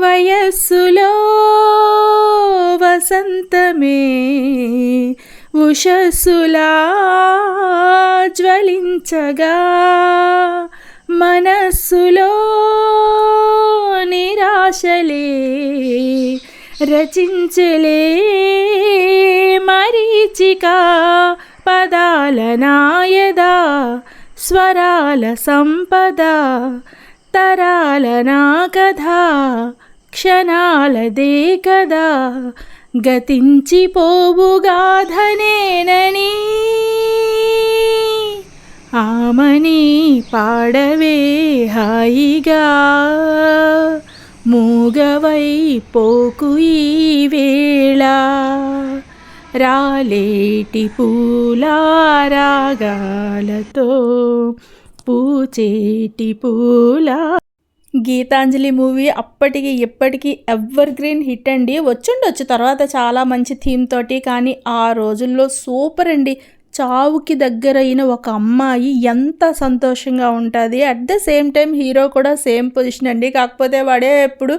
వయస్సులో వసంతమే ఉషస్సులా జ్వలించగా మనస్సులో నిరాశలే రచించలే మరీచిక పదాల నాయదా స్వరాల సంపద తరాల నా కథ క్షణాలదే కదా గతించిపోవుగాధనేనని ఆమని పాడవే హాయిగా మూగవై పోకు ఈ వేళ. రాలేటి పూలారాగాలతో పూచేటి పూల. గీతాంజలి మూవీ అప్పటికి ఇప్పటికీ ఎవర్ గ్రీన్ హిట్ అండి. వచ్చుండొచ్చు తర్వాత చాలా మంచి థీమ్ తోటి కానీ ఆ రోజుల్లో సూపర్ అండి. చావుకి దగ్గరైన ఒక అమ్మాయి ఎంత సంతోషంగా ఉంటుంది. At the same time hero కూడా సేమ్ పొజిషన్ అండి. కాకపోతే వాడే ఎప్పుడు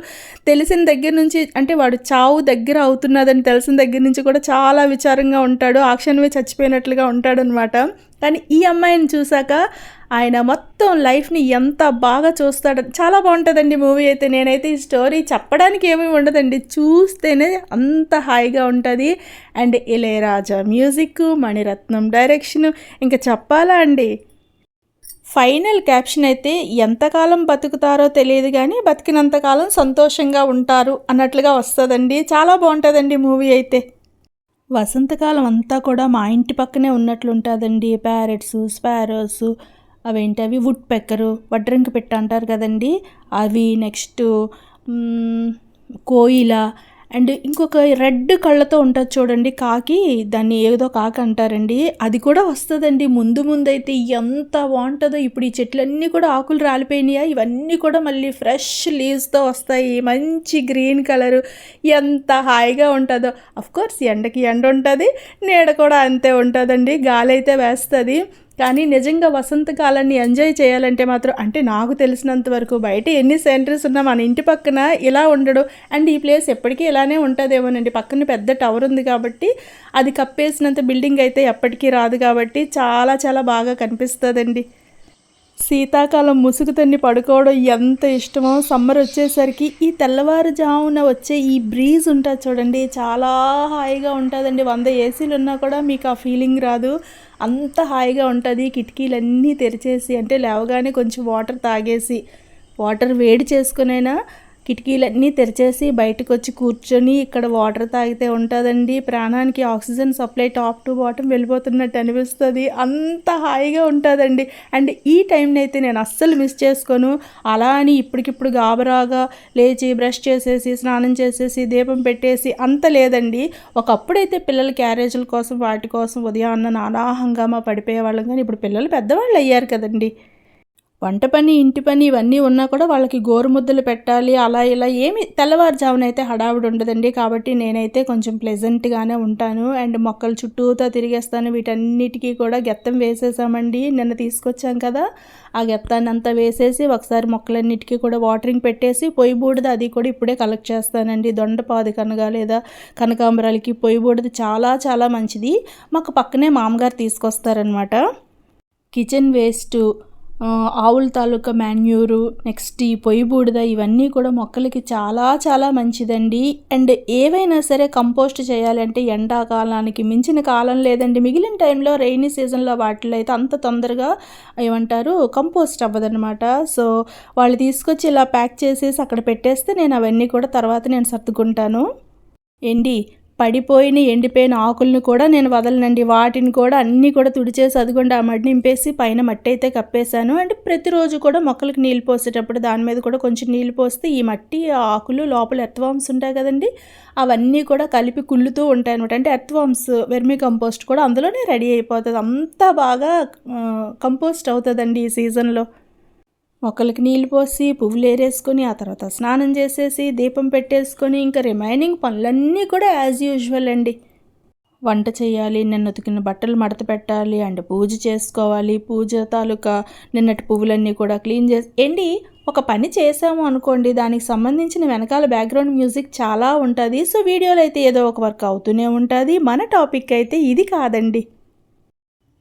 తెలిసిన దగ్గర నుంచి అంటే వాడు చావు దగ్గర అవుతున్నదని తెలిసిన దగ్గర నుంచి కూడా చాలా విచారంగా ఉంటాడు. ఆక్షన్వే చచ్చిపోయినట్లుగా ఉంటాడనమాట కానీ ఈ అమ్మాయిని చూశాక ఆయన మొత్తం లైఫ్ని ఎంత బాగా చూస్తాడు. చాలా బాగుంటుందండి మూవీ అయితే. నేనైతే ఈ స్టోరీ చెప్పడానికి ఏమీ ఉండదండి. చూస్తేనే అంత హాయిగా ఉంటుంది. And Ilaiyaraaja music Mani Ratnam direction. ఇంకా చెప్పాలా అండి? ఫైనల్ క్యాప్షన్ అయితే ఎంతకాలం బతుకుతారో తెలియదు కానీ బతికినంతకాలం సంతోషంగా ఉంటారు అన్నట్లుగా వస్తుందండి. చాలా బాగుంటుందండి మూవీ అయితే. వసంతకాలం అంతా కూడా మా ఇంటి పక్కనే ఉన్నట్లు ఉంటుందండి ప్యారెట్స్ స్పారోస్ అవేంటి అవి వుడ్ పెక్కరు వడ్రంకి పెట్ట అంటారు కదండి. అవి నెక్స్ట్ కోయిల అండ్ ఇంకొక రెడ్ కళ్ళతో ఉంటుంది చూడండి కాకి. దాన్ని ఏదో కాకి అంటారండి. అది కూడా వస్తుందండి. ముందు ముందు అయితే ఎంత బాగుంటుందో ఇప్పుడు ఈ చెట్లన్నీ కూడా ఆకులు రాలిపోయినాయా? ఇవన్నీ కూడా మళ్ళీ ఫ్రెష్ లీవ్స్తో వస్తాయి. మంచి గ్రీన్ కలరు ఎంత హాయిగా ఉంటుందో. కోర్స్ ఎండకి ఎండ ఉంటుంది నీడ కూడా అంతే ఉంటుందండి. గాలి అయితే వేస్తుంది. కానీ నిజంగా వసంతకాలాన్ని ఎంజాయ్ చేయాలంటే మాత్రం అంటే నాకు తెలిసినంత వరకు బయట ఎన్ని సెంటర్స్ ఉన్నా మన ఇంటి పక్కన ఇలా ఉండడు. అండ్ ఈ ప్లేస్ ఎప్పటికీ ఇలానే ఉంటుందేమోనండి. పక్కన పెద్ద టవర్ ఉంది కాబట్టి అది కప్పేసినంత బిల్డింగ్ అయితే ఎప్పటికీ రాదు కాబట్టి చాలా చాలా బాగా కనిపిస్తుందండి. శీతాకాలం ముసుగు తన్ని పడుకోవడం ఎంత ఇష్టమో సమ్మర్ వచ్చేసరికి ఈ తెల్లవారుజామున వచ్చే ఈ బ్రీజ్ ఉంటుంది చూడండి. చాలా హాయిగా ఉంటుందండి. వంద ఏసీలు ఉన్నా కూడా మీకు ఆ ఫీలింగ్ రాదు. అంత హాయిగా ఉంటుంది కిటికీలన్నీ తెరిచేసి అంటే లేవగానే కొంచెం వాటర్ తాగేసి వాటర్ వేడి చేసుకునైనా కిటికీలన్నీ తెరిచేసి బయటకు వచ్చి కూర్చొని ఇక్కడ వాటర్ తాగితే ఉంటుందండి. ప్రాణానికి oxygen supply top to bottom వెళ్ళిపోతున్నట్టు అనిపిస్తుంది. అంత హాయిగా ఉంటుందండి. అండ్ ఈ టైంని అయితే నేను అస్సలు మిస్ చేసుకోను. అలా అని ఇప్పటికిప్పుడు గాబరాగా లేచి బ్రష్ చేసేసి స్నానం చేసేసి దీపం పెట్టేసి అంత లేదండి. ఒకప్పుడైతే పిల్లల క్యారేజీల కోసం వాటి కోసం ఉదయాన్న నానా హంగామా పడిపోయేవాళ్ళం. కానీ ఇప్పుడు పిల్లలు పెద్దవాళ్ళు అయ్యారు కదండి. వంట పని ఇంటి పని ఇవన్నీ ఉన్నా కూడా వాళ్ళకి గోరుముద్దలు పెట్టాలి అలా ఇలా ఏమి తెల్లవారుజామున అయితే హడావుడి ఉండదండి. కాబట్టి నేనైతే కొంచెం ప్లెజెంట్గానే ఉంటాను. అండ్ మొక్కలు చుట్టూతో తిరిగేస్తాను. వీటన్నిటికీ కూడా గెత్తం వేసేసామండి. నిన్న తీసుకొచ్చాం కదా ఆ గెత్తాన్ని అంతా వేసేసి ఒకసారి మొక్కలన్నిటికీ కూడా వాటరింగ్ పెట్టేసి పొయ్యి బూడిద అది కూడా ఇప్పుడే కలెక్ట్ చేస్తానండి. దొండపాది కనుక లేదా కనకాంబరాలకి పొయ్యి బూడిద చాలా చాలా మంచిది. మాకు పక్కనే మామగారు తీసుకొస్తారనమాట కిచెన్ వేస్ట్ ఆవుల తాలూకా మాన్యూరు నెక్స్ట్ ఈ పొయ్యి బూడిద ఇవన్నీ కూడా మొక్కలకి చాలా చాలా మంచిదండి. అండ్ ఏవైనా సరే కంపోస్ట్ చేయాలంటే ఎండాకాలానికి మించిన కాలం లేదండి. మిగిలిన టైంలో రెయినీ సీజన్లో వాటిలో అయితే అంత తొందరగా ఏమంటారు కంపోస్ట్ అవ్వదనమాట సో వాళ్ళు తీసుకొచ్చి ఇలా ప్యాక్ చేసేసి అక్కడ పెట్టేస్తే నేను అవన్నీ కూడా తర్వాత నేను సర్దుకుంటాను. ఏంటి? పడిపోయిన ఎండిపోయిన ఆకులను కూడా నేను వదలనండి. వాటిని కూడా అన్నీ కూడా తుడిచేసి అదిగొండి ఆ మడి నింపేసి పైన మట్టి అయితే కప్పేశాను. అంటే ప్రతిరోజు కూడా మొక్కలకు నీళ్ళు పోసేటప్పుడు దాని మీద కూడా కొంచెం నీళ్ళు పోస్తే ఈ మట్టి ఆకులు లోపల ఎర్త్వామ్స్ ఉంటాయి కదండి. అవన్నీ కూడా కలిపి కుళ్ళుతూ ఉంటాయి అనమాట అంటే ఎర్త్వామ్స్ వెర్మి కంపోస్ట్ కూడా అందులోనే రెడీ అయిపోతుంది. అంతా బాగా కంపోస్ట్ అవుతుందండి ఈ సీజన్లో. మొక్కలకి నీళ్ళు పోసి పువ్వులు ఏరేసుకొని ఆ తర్వాత స్నానం చేసేసి దీపం పెట్టేసుకొని ఇంకా రిమైనింగ్ పనులన్నీ కూడా యాజ్ యూజువల్ అండి. వంట చేయాలి నిన్న ఉతికిన బట్టలు మడత పెట్టాలి అండ్ పూజ చేసుకోవాలి పూజ తాలూకా నిన్నటి పువ్వులన్నీ కూడా క్లీన్ చేసి ఏంటి ఒక పని చేసాము అనుకోండి దానికి సంబంధించిన వెనకాల బ్యాక్గ్రౌండ్ మ్యూజిక్ చాలా ఉంటుంది సో వీడియోలో అయితే ఏదో ఒక వర్క్ అవుతూనే ఉంటుంది మన టాపిక్ అయితే ఇది కాదండి.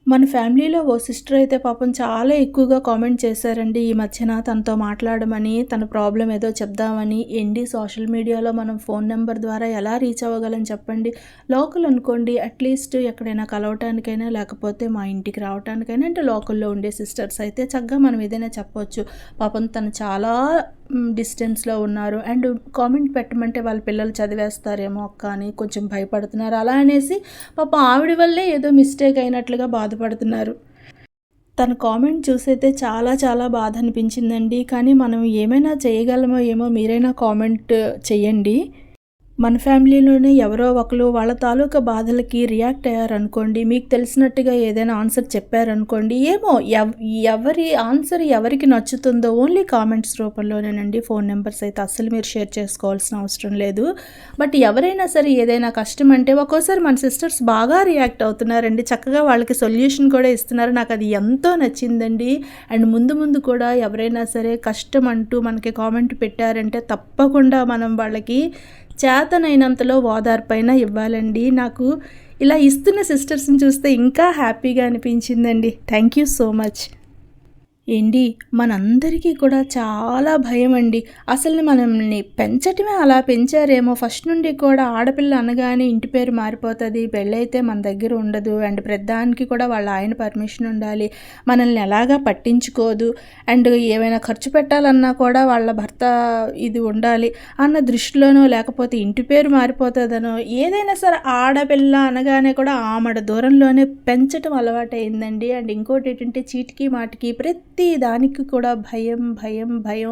మన ఫ్యామిలీలో ఓ సిస్టర్ అయితే పాపం చాలా ఎక్కువగా కామెంట్ చేశారండి ఈ మధ్యన తనతో మాట్లాడమని తన ప్రాబ్లం ఏదో చెప్దామని. ఎండి సోషల్ మీడియాలో మనం ఫోన్ నెంబర్ ద్వారా ఎలా రీచ్ అవ్వగలం చెప్పండి. లోకల్ అనుకోండి అట్లీస్ట్ ఎక్కడైనా కలవటానికైనా లేకపోతే మా ఇంటికి రావటానికైనా అంటే లోకల్లో ఉండే సిస్టర్స్ అయితే చక్కగా మనం ఏదైనా చెప్పవచ్చు పాపం తను చాలా డిస్టెన్స్లో ఉన్నారు. అండ్ కామెంట్ పెట్టమంటే వాళ్ళ పిల్లలు చదివేస్తారేమో అక్క అని కొంచెం భయపడుతున్నారు. అలా అనేసి పాప ఆవిడ వల్లే ఏదో మిస్టేక్ అయినట్లుగా బాధపడుతున్నారు. తన కామెంట్ చూసైతే చాలా చాలా బాధ అనిపించిందండి. కానీ మనం ఏమైనా చేయగలమో ఏమో మీరైనా కామెంట్ చేయండి. మన ఫ్యామిలీలోనే ఎవరో ఒకరు వాళ్ళ తాలూకా బాధలకి రియాక్ట్ అయ్యారనుకోండి మీకు తెలిసినట్టుగా ఏదైనా ఆన్సర్ చెప్పారనుకోండి ఏమో ఎవరి ఆన్సర్ ఎవరికి నచ్చుతుందో ఓన్లీ కామెంట్స్ రూపంలోనేనండి. ఫోన్ నెంబర్స్ అయితే అస్సలు మీరు షేర్ చేసుకోవాల్సిన అవసరం లేదు. బట్ ఎవరైనా సరే ఏదైనా కష్టం అంటే ఒక్కోసారి మన సిస్టర్స్ బాగా రియాక్ట్ అవుతున్నారండి. చక్కగా వాళ్ళకి సొల్యూషన్ కూడా ఇస్తున్నారు. నాకు అది ఎంతో నచ్చిందండి. అండ్ ముందు ముందు కూడా ఎవరైనా సరే కష్టం అంటూ మనకి కామెంట్ పెట్టారంటే తప్పకుండా మనం వాళ్ళకి చేతనైనంతలో ఓదార్పైన ఇవ్వాలండి. నాకు ఇలా ఇస్తున్న సిస్టర్స్ని చూస్తే ఇంకా హ్యాపీగా అనిపించిందండి. Thank you so much. ఏంటి? మనందరికీ కూడా చాలా భయం అండి అసలు మనల్ని పెంచటమే అలా పెంచారేమో. ఫస్ట్ నుండి కూడా ఆడపిల్ల అనగానే ఇంటి పేరు మారిపోతుంది. పెళ్ళైతే మన దగ్గర ఉండదు. అండ్ ప్రధానికి కూడా వాళ్ళ ఆయన పర్మిషన్ ఉండాలి. మనల్ని ఎలాగా పట్టించుకోదు. అండ్ ఏమైనా ఖర్చు పెట్టాలన్నా కూడా వాళ్ళ భర్త ఇది ఉండాలి అన్న దృష్టిలోనో లేకపోతే ఇంటి పేరు మారిపోతుందనో ఏదైనా సరే ఆడపిల్ల అనగానే కూడా ఆమడ దూరంలోనే పెంచటం అలవాటైందండి. అండ్ ఇంకోటి ఏంటంటే చీటికి మాటికి ప్రతి ప్రతి దానికి కూడా భయం భయం భయం.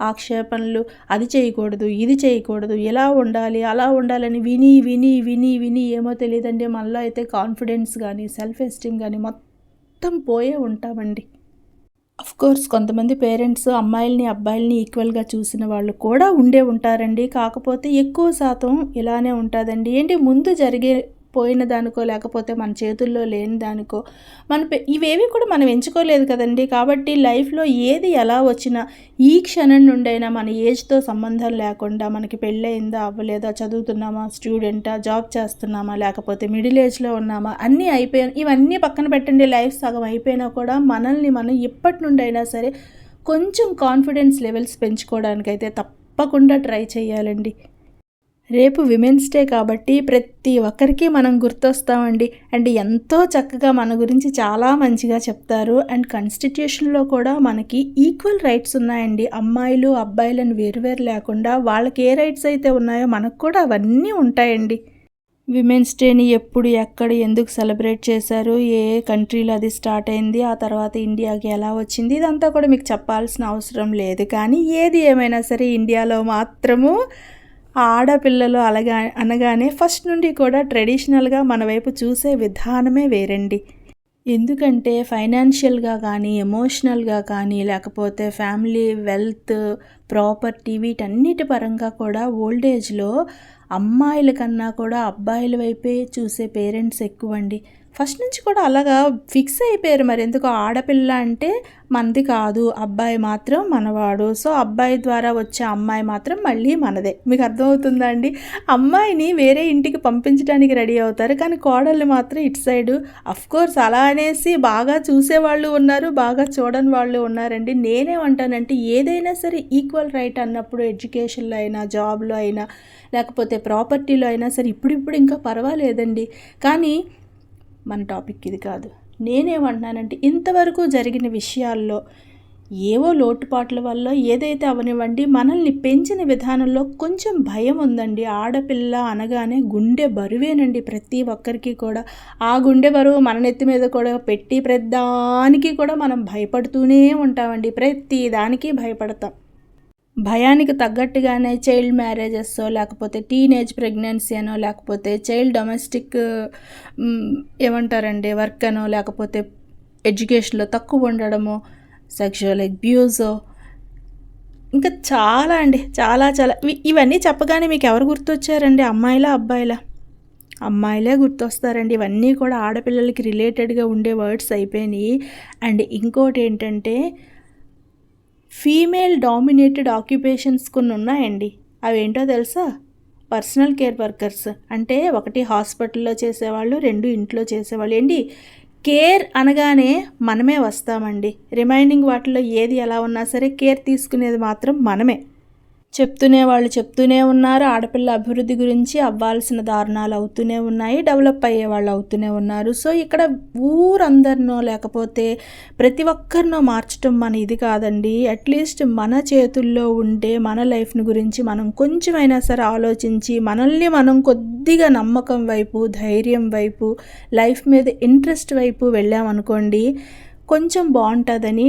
ఆక్షేపణలు అది చేయకూడదు ఇది చేయకూడదు ఎలా ఉండాలి అలా ఉండాలని విని విని విని విని ఏమో తెలియదండి. మనలో అయితే కాన్ఫిడెన్స్ కానీ సెల్ఫ్ ఎస్టీమ్ కానీ మొత్తం పోయే ఉంటామండి. కోర్స్ కొంతమంది పేరెంట్స్ అమ్మాయిల్ని అబ్బాయిల్ని ఈక్వల్గా చూసిన వాళ్ళు కూడా ఉండే ఉంటారండి. కాకపోతే ఎక్కువ శాతం ఇలానే ఉంటుందండి. ఏంటి? ముందు జరిగే పోయిన దానికో లేకపోతే మన చేతుల్లో లేని దానికో మన ఇవేవి కూడా మనం ఎంచుకోలేదు కదండి. కాబట్టి లైఫ్లో ఏది ఎలా వచ్చినా ఈ క్షణం నుండైనా మన ఏజ్తో సంబంధం లేకుండా మనకి పెళ్ళయిందా అవ్వలేదా చదువుతున్నామా స్టూడెంటా జాబ్ చేస్తున్నామా లేకపోతే మిడిల్ ఏజ్లో ఉన్నామా అన్నీ అయిపోయిన ఇవన్నీ పక్కన పెట్టండి. లైఫ్ సగం అయిపోయినా కూడా మనల్ని మనం ఇప్పటి నుండైనా సరే కొంచెం కాన్ఫిడెన్స్ లెవెల్స్ పెంచుకోవడానికైతే తప్పకుండా ట్రై చేయాలండి. రేపు విమెన్స్ డే కాబట్టి ప్రతి ఒక్కరికి మనం గుర్తొస్తామండి. అండ్ ఎంతో చక్కగా మన గురించి చాలా మంచిగా చెప్తారు. అండ్ కాన్స్టిట్యూషన్లో కూడా మనకి ఈక్వల్ రైట్స్ ఉన్నాయండి. అమ్మాయిలు అబ్బాయిలను వేరువేరు లేకుండా వాళ్ళకి ఏ రైట్స్ అయితే ఉన్నాయో మనకు కూడా అవన్నీ ఉంటాయండి. విమెన్స్ డేని ఎప్పుడు ఎక్కడ ఎందుకు సెలబ్రేట్ చేశారు ఏ కంట్రీలో అది స్టార్ట్ అయింది ఆ తర్వాత ఇండియాకి ఎలా వచ్చింది ఇదంతా కూడా మీకు చెప్పాల్సిన అవసరం లేదు. కానీ ఏది ఏమైనా సరే ఇండియాలో మాత్రము ఆడపిల్లలు అలాగా అనగానే ఫస్ట్ నుండి కూడా ట్రెడిషనల్గా మన వైపు చూసే విధానమే వేరండి. ఎందుకంటే ఫైనాన్షియల్గా కానీ ఎమోషనల్గా కానీ లేకపోతే ఫ్యామిలీ వెల్త్ ప్రాపర్టీ వీటన్నిటి పరంగా కూడా ఓల్డ్ ఏజ్లో అమ్మాయిల కన్నా కూడా అబ్బాయిల వైపే చూసే పేరెంట్స్ ఎక్కువండి. ఫస్ట్ నుంచి కూడా అలాగా ఫిక్స్ అయిపోయారు మరి. ఎందుకు? ఆడపిల్ల అంటే మనది కాదు అబ్బాయి మాత్రం మనవాడు. సో అబ్బాయి ద్వారా వచ్చే అమ్మాయి మాత్రం మళ్ళీ మనదే. మీకు అర్థమవుతుందా అండి? అమ్మాయిని వేరే ఇంటికి పంపించడానికి రెడీ అవుతారు. కానీ కోడళ్ళు మాత్రం ఇటు సైడు. కోర్స్ అలా అనేసి బాగా చూసేవాళ్ళు ఉన్నారు బాగా చూడని వాళ్ళు ఉన్నారండి. నేనేమంటానంటే ఏదైనా సరే ఈక్వల్ రైట్ అన్నప్పుడు ఎడ్యుకేషన్లో అయినా జాబ్లో అయినా లేకపోతే ప్రాపర్టీలో అయినా సరే ఇప్పుడిప్పుడు ఇంకా పర్వాలేదండి. కానీ మన టాపిక్ ఇది కాదు. నేనేమంటున్నానంటే ఇంతవరకు జరిగిన విషయాల్లో ఏవో లోటుపాట్ల వల్ల ఏదైతే అవనివ్వండి మనల్ని పెంచిన విధానంలో కొంచెం భయం ఉందండి. ఆడపిల్ల అనగానే గుండె బరువేనండి ప్రతి ఒక్కరికి కూడా. ఆ గుండె బరువు మన నెత్తి మీద కూడా పెట్టి ప్రతిదానికి కూడా మనం భయపడుతూనే ఉంటామండి. ప్రతి దానికి భయపడతాం. భయానికి తగ్గట్టుగానే చైల్డ్ మ్యారేజెస్ లేకపోతే టీనేజ్ ప్రెగ్నెన్సీ అనో లేకపోతే చైల్డ్ డొమెస్టిక్ ఏమంటారండి వర్క్ అనో లేకపోతే ఎడ్యుకేషన్లో తక్కువ ఉండడము సెక్షువల్ అబ్యూజో ఇంకా చాలా అండి చాలా చాలా. ఇవన్నీ చెప్పగానే మీకు ఎవరు గుర్తొచ్చారండి? అమ్మాయిలా అబ్బాయిలా? అమ్మాయిలే గుర్తొస్తారండి. ఇవన్నీ కూడా ఆడపిల్లలకి రిలేటెడ్గా ఉండే వర్డ్స్ అయిపోయినాయి. అండ్ ఇంకోటి ఏంటంటే ఫీమేల్ డామినేటెడ్ ఆక్యుపేషన్స్ కొన్ని ఉన్నాయండి. అవేంటో తెలుసా? Personal care workers. అంటే ఒకటి హాస్పిటల్లో చేసేవాళ్ళు రెండు ఇంట్లో చేసేవాళ్ళు. ఏంటి? కేర్ అనగానే మనమే వస్తామండి. రిమైనింగ్ వాటిలో ఏది ఎలా ఉన్నా సరే కేర్ తీసుకునేది మాత్రం మనమే. చెప్తూనే వాళ్ళు చెప్తూనే ఉన్నారు. ఆడపిల్ల అభివృద్ధి గురించి అవ్వాల్సిన దారుణాలు అవుతూనే ఉన్నాయి. డెవలప్ అయ్యే వాళ్ళు అవుతూనే ఉన్నారు. సో ఇక్కడ ఊరందరినో లేకపోతే ప్రతి ఒక్కరినో మార్చడం మన ఇది కాదండి. అట్లీస్ట్ మన చేతుల్లో ఉండే మన లైఫ్ని గురించి మనం కొంచెమైనా సరే ఆలోచించి మనల్ని మనం కొద్దిగా నమ్మకం వైపు ధైర్యం వైపు లైఫ్ మీద ఇంట్రెస్ట్ వైపు వెళ్ళామనుకోండి కొంచెం బాగుంటుందని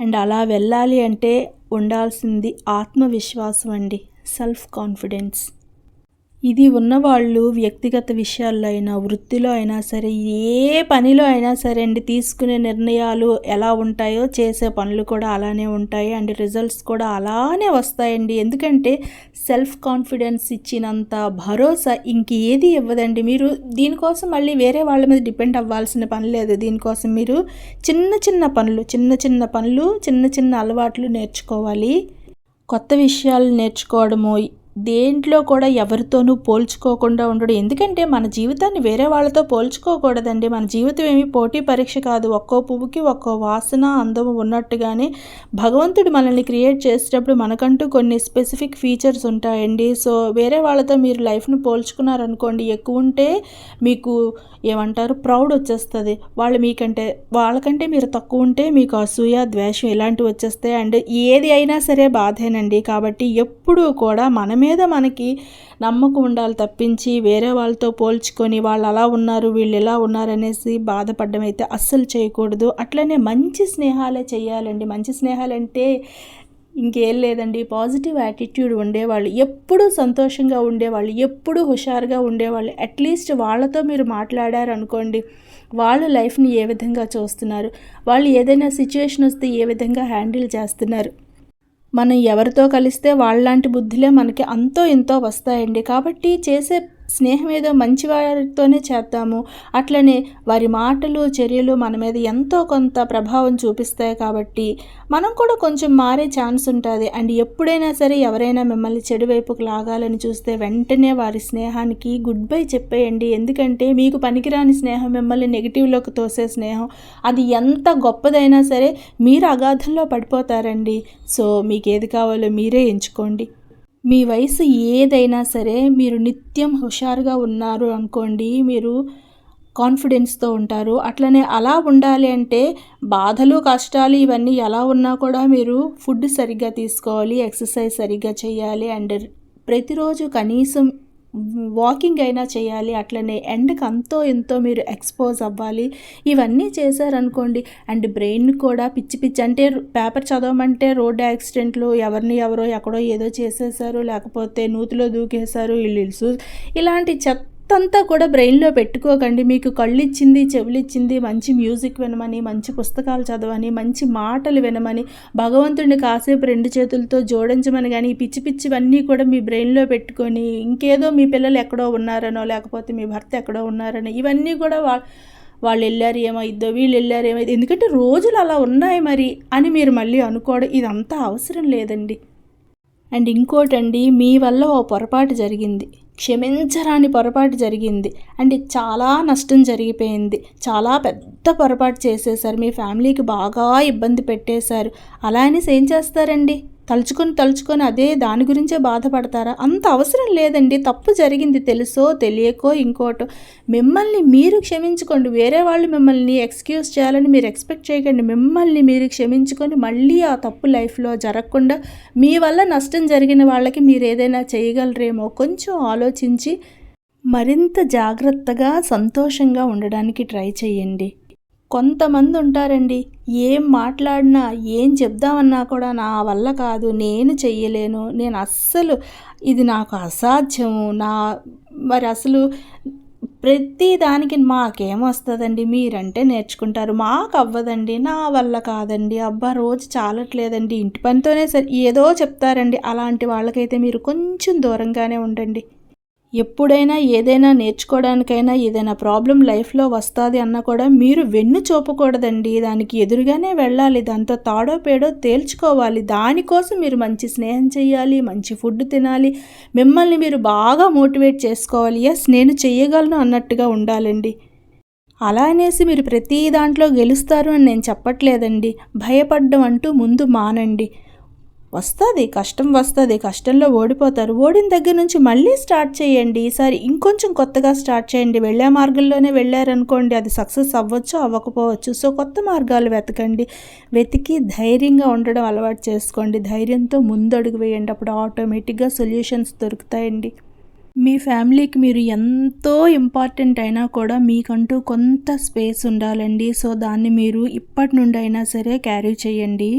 అండ్ అలా వెళ్ళాలి అంటే ఉండాల్సింది ఆత్మవిశ్వాసం అండి సెల్ఫ్ కాన్ఫిడెన్స్ ఇది ఉన్నవాళ్ళు వ్యక్తిగత విషయాల్లో అయినా వృత్తిలో అయినా సరే ఏ పనిలో అయినా సరే అండి తీసుకునే నిర్ణయాలు ఎలా ఉంటాయో చేసే పనులు కూడా అలానే ఉంటాయి. అండ్ రిజల్ట్స్ కూడా అలానే వస్తాయండి. ఎందుకంటే సెల్ఫ్ కాన్ఫిడెన్స్ ఇచ్చినంత భరోసా ఇంకేది ఇవ్వదండి. మీరు దీనికోసం మళ్ళీ వేరే వాళ్ళ మీద డిపెండ్ అవ్వాల్సిన పని లేదు. దీనికోసం మీరు చిన్న చిన్న పనులు చిన్న చిన్న పనులు చిన్న చిన్న అలవాట్లు నేర్చుకోవాలి. కొత్త విషయాలు నేర్చుకోవడము దేంట్లో కూడా ఎవరితోనూ పోల్చుకోకుండా ఉండడు. ఎందుకంటే మన జీవితాన్ని వేరే వాళ్ళతో పోల్చుకోకూడదండి. మన జీవితం ఏమి పోటీ పరీక్ష కాదు. ఒక్కో పువ్వుకి ఒక్కో వాసన అందము ఉన్నట్టుగానే భగవంతుడు మనల్ని క్రియేట్ చేసేటప్పుడు మనకంటూ కొన్ని స్పెసిఫిక్ ఫీచర్స్ ఉంటాయండి. సో వేరే వాళ్ళతో మీరు లైఫ్ను పోల్చుకున్నారనుకోండి ఎక్కువ ఉంటే మీకు ఏమంటారు? ప్రౌడ్ వచ్చేస్తుంది. వాళ్ళు మీకంటే వాళ్ళకంటే మీరు తక్కువ ఉంటే మీకు అసూయ ద్వేషం ఇలాంటివి వచ్చేస్తాయి. అండ్ ఏది అయినా సరే బాధేనండి. కాబట్టి ఎప్పుడూ కూడా మనమే మీద మనకి నమ్మకం ఉండాలి తప్పించి వేరే వాళ్ళతో పోల్చుకొని వాళ్ళు అలా ఉన్నారు వీళ్ళు ఎలా ఉన్నారు అనేసి బాధపడడం అయితే అస్సలు చేయకూడదు. అట్లనే మంచి స్నేహాలే చేయాలండి. మంచి స్నేహాలంటే ఇంకేం లేదండి. పాజిటివ్ యాటిట్యూడ్ ఉండేవాళ్ళు ఎప్పుడూ సంతోషంగా ఉండేవాళ్ళు ఎప్పుడూ హుషారుగా ఉండేవాళ్ళు. అట్లీస్ట్ వాళ్ళతో మీరు మాట్లాడారనుకోండి వాళ్ళ లైఫ్ని ఏ విధంగా చూస్తున్నారు? వాళ్ళు ఏదైనా సిచ్యువేషన్ వస్తే ఏ విధంగా హ్యాండిల్ చేస్తున్నారు? మనం ఎవరితో కలిస్తే వాళ్ళలాంటి బుద్ధులే మనకి అంతో ఇంతో వస్తాయండి. కాబట్టి చేసే స్నేహం ఏదో మంచి వారితోనే చేద్దాము. అట్లనే వారి మాటలు చర్యలు మన మీద ఎంతో కొంత ప్రభావం చూపిస్తాయి కాబట్టి మనం కూడా కొంచెం మారే ఛాన్స్ ఉంటుంది. అండ్ ఎప్పుడైనా సరే ఎవరైనా మిమ్మల్ని చెడు వైపుకు లాగాలని చూస్తే వెంటనే వారి స్నేహానికి గుడ్ బై చెప్పేయండి. ఎందుకంటే మీకు పనికిరాని స్నేహం మిమ్మల్ని నెగిటివ్లోకి తోసే స్నేహం అది ఎంత గొప్పదైనా సరే మీరు అగాధంలో పడిపోతారండి. సో మీకు ఏది కావాలో మీరే ఎంచుకోండి. మీ వయసు ఏదైనా సరే మీరు నిత్యం హుషారుగా ఉన్నారు అనుకోండి మీరు కాన్ఫిడెన్స్తో ఉంటారు. అట్లనే అలా ఉండాలి అంటే బాధలు కష్టాలు ఇవన్నీ ఎలా ఉన్నా కూడా మీరు ఫుడ్ సరిగ్గా తీసుకోవాలి ఎక్సర్సైజ్ సరిగ్గా చేయాలి అండ్ ప్రతిరోజు కనీసం వాకింగ్ అయినా చేయాలి అట్లనే ఎండకు అంతో ఎంతో మీరు ఎక్స్పోజ్ అవ్వాలి. ఇవన్నీ చేశారనుకోండి అండ్ బ్రెయిన్ కూడా పిచ్చి పిచ్చి అంటే పేపర్ చదవమంటే రోడ్ యాక్సిడెంట్లు ఎవరిని ఎవరో ఎక్కడో ఏదో చేసేసారు లేకపోతే నూతిలో దూకేశారు ఇల్లు ఇలాంటి చెత్త అంతా కూడా బ్రెయిన్లో పెట్టుకోకండి. మీకు కళ్ళు ఇచ్చింది మంచి మ్యూజిక్ వినమని మంచి పుస్తకాలు చదవని మంచి మాటలు వినమని భగవంతుడిని కాసేపు రెండు చేతులతో జోడించమని కానీ ఈ పిచ్చి పిచ్చివన్నీ కూడా మీ బ్రెయిన్లో పెట్టుకొని ఇంకేదో మీ పిల్లలు ఎక్కడో ఉన్నారనో లేకపోతే మీ భర్త ఎక్కడో ఉన్నారనో ఇవన్నీ కూడా వా వాళ్ళు వెళ్ళారు ఏమైద్దో వీళ్ళు వెళ్ళారు ఏమైంది ఎందుకంటే రోజులు అలా ఉన్నాయి మరి అని మీరు మళ్ళీ అనుకోవడం ఇదంతా అవసరం లేదండి. అండ్ ఇంకోటండి మీ వల్ల ఓ పొరపాటు జరిగింది. క్షమించరాని పొరపాటు జరిగింది. అంటే చాలా నష్టం జరిగిపోయింది. చాలా పెద్ద పొరపాటు చేసేసారు మీ ఫ్యామిలీకి బాగా ఇబ్బంది పెట్టేశారు. అలా అనేసి ఏం చేస్తారండి? తలుచుకొని తలుచుకొని అదే దాని గురించే బాధపడతారా? అంత అవసరం లేదండి. తప్పు జరిగింది తెలుసో తెలియకో ఇంకోటో. మిమ్మల్ని మీరు క్షమించుకోండి. వేరే వాళ్ళు మిమ్మల్ని ఎక్స్క్యూజ్ చేయాలని మీరు ఎక్స్పెక్ట్ చేయకండి. మిమ్మల్ని మీరు క్షమించుకొని మళ్ళీ ఆ తప్పు లైఫ్లో జరగకుండా మీ వల్ల నష్టం జరిగిన వాళ్ళకి మీరు ఏదైనా చేయగలరేమో కొంచెం ఆలోచించి మరింత జాగ్రత్తగా సంతోషంగా ఉండడానికి ట్రై చేయండి. కొంతమంది ఉంటారండి ఏం మాట్లాడినా ఏం చెప్దామన్నా కూడా నా వల్ల కాదు నేను చెయ్యలేను. నేను అస్సలు ఇది నాకు అసాధ్యము. నా మరి అసలు ప్రతి దానికి మాకేమొస్తుందండి మీరంటే నేర్చుకుంటారు. మాకు అవ్వదండి నా వల్ల కాదండి. అబ్బా రోజు చాలట్లేదండి. ఇంటి పనితోనే సరే ఏదో చెప్తారండి. అలాంటి వాళ్ళకైతే మీరు కొంచెం దూరంగానే ఉండండి. ఎప్పుడైనా ఏదైనా నేర్చుకోవడానికైనా ఏదైనా ప్రాబ్లం లైఫ్లో వస్తుంది అన్నా కూడా మీరు వెన్ను చూపకూడదండి. దానికి ఎదురుగానే వెళ్ళాలి. దాంతో తాడో పేడో తేల్చుకోవాలి. దానికోసం మీరు మంచి స్నేహం చేయాలి మంచి ఫుడ్ తినాలి. మిమ్మల్ని మీరు బాగా మోటివేట్ చేసుకోవాలి. ఎస్ నేను చెయ్యగలను అన్నట్టుగా ఉండాలండి. అలా అనేసి మీరు ప్రతి దాంట్లో గెలుస్తారు అని నేను చెప్పట్లేదండి. భయపడ్డం అంటూ ముందు మానండి. వస్తుంది కష్టం వస్తుంది కష్టంలో ఓడిపోతారు. ఓడిన దగ్గర నుంచి మళ్ళీ స్టార్ట్ చేయండి. ఈసారి ఇంకొంచెం కొత్తగా స్టార్ట్ చేయండి. వెళ్ళే మార్గంలోనే వెళ్ళారనుకోండి అది సక్సెస్ అవ్వచ్చు అవ్వకపోవచ్చు. సో కొత్త మార్గాలు వెతకండి. వెతికి ధైర్యంగా ఉండడం అలవాటు చేసుకోండి. ధైర్యంతో ముందడుగు వేయండి. అప్పుడు ఆటోమేటిక్గా సొల్యూషన్స్ దొరుకుతాయండి. మీ ఫ్యామిలీకి మీరు ఎంతో ఇంపార్టెంట్ అయినా కూడా మీకంటూ కొంత స్పేస్ ఉండాలండి. సో దాన్ని మీరు ఇప్పటి నుండి అయినా సరే క్యారీ చేయండి.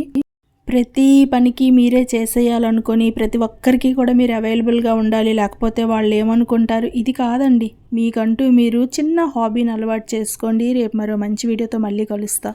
ప్రతి పనికి మీరే చేసేయాలనుకొని ప్రతి ఒక్కరికి కూడా మీరు అవైలబుల్గా ఉండాలి లేకపోతే వాళ్ళు ఏమనుకుంటారు? ఇది కాదండి. మీకంటూ మీరు చిన్న హాబీని అలవాటు చేసుకోండి. రేపు మరో మంచి వీడియోతో మళ్ళీ కలుస్తా.